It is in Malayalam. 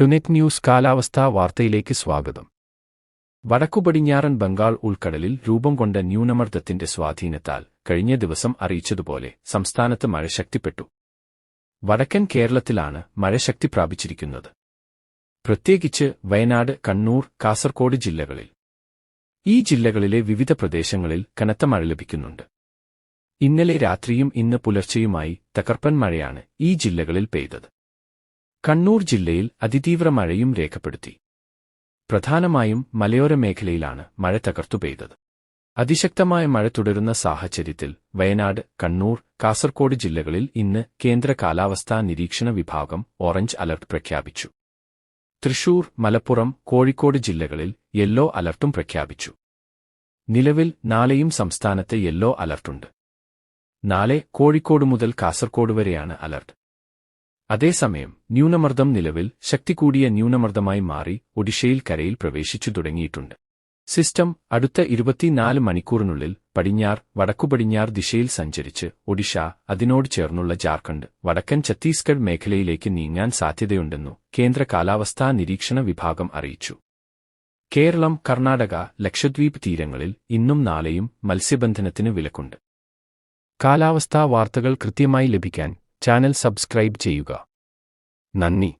ടുനെറ്റ് ന്യൂസ് കാലാവസ്ഥാ വാർത്തയിലേക്ക് സ്വാഗതം. വടക്കുപടിഞ്ഞാറൻ ബംഗാൾ ഉൾക്കടലിൽ രൂപം കൊണ്ട ന്യൂനമർദ്ദത്തിന്റെ സ്വാധീനത്താൽ കഴിഞ്ഞ ദിവസം അറിയിച്ചതുപോലെ സംസ്ഥാനത്ത് മഴ ശക്തിപ്പെട്ടു. വടക്കൻ കേരളത്തിലാണ് മഴ ശക്തി പ്രാപിച്ചിരിക്കുന്നത്. പ്രത്യേകിച്ച് വയനാട് കണ്ണൂർ കാസർകോട് ജില്ലകളിൽ. ഈ ജില്ലകളിലെ വിവിധ പ്രദേശങ്ങളിൽ കനത്ത മഴ ലഭിക്കുന്നുണ്ട്. ഇന്നലെ രാത്രിയും ഇന്ന് പുലർച്ചെയുമായി തകർപ്പൻ മഴയാണ് ഈ ജില്ലകളിൽ പെയ്തത്. കണ്ണൂർ ജില്ലയിൽ അതിതീവ്ര മഴയും രേഖപ്പെടുത്തി. പ്രധാനമായും മലയോര മേഖലയിലാണ് മഴ തകർത്തു പെയ്തത്. അതിശക്തമായ മഴ തുടരുന്ന സാഹചര്യത്തിൽ വയനാട് കണ്ണൂർ കാസർകോട് ജില്ലകളിൽ ഇന്ന് കേന്ദ്ര കാലാവസ്ഥാ നിരീക്ഷണ വിഭാഗം ഓറഞ്ച് അലർട്ട് പ്രഖ്യാപിച്ചു. തൃശൂർ മലപ്പുറം കോഴിക്കോട് ജില്ലകളിൽ യെല്ലോ അലർട്ടും പ്രഖ്യാപിച്ചു. നിലവിൽ നാളെയും സംസ്ഥാനത്തെ യെല്ലോ അലർട്ടുണ്ട്. നാളെ കോഴിക്കോട് മുതൽ കാസർകോട് വരെയാണ് അലർട്ട്. അതേസമയം ന്യൂനമർദ്ദം നിലവിൽ ശക്തി കൂടിയ ന്യൂനമർദ്ദമായി മാറി ഒഡീഷയിൽ കരയിൽ പ്രവേശിച്ചു തുടങ്ങിയിട്ടുണ്ട്. സിസ്റ്റം അടുത്ത ഇരുപത്തിനാല് മണിക്കൂറിനുള്ളിൽ പടിഞ്ഞാർ വടക്കുപടിഞ്ഞാർ ദിശയിൽ സഞ്ചരിച്ച് ഒഡീഷ അതിനോട് ചേർന്നുള്ള ജാർഖണ്ഡ് വടക്കൻ ഛത്തീസ്ഗഡ് മേഖലയിലേക്ക് നീങ്ങാൻ സാധ്യതയുണ്ടെന്നു കേന്ദ്ര കാലാവസ്ഥാ നിരീക്ഷണ വിഭാഗം അറിയിച്ചു. കേരളം കർണാടക ലക്ഷദ്വീപ് തീരങ്ങളിൽ ഇന്നും നാളെയും മത്സ്യബന്ധനത്തിന് വിലക്കുണ്ട്. കാലാവസ്ഥാ വാർത്തകൾ കൃത്യമായി ലഭിക്കാൻ ചാനൽ സബ്സ്ക്രൈബ് ചെയ്യുക. നന്ദി.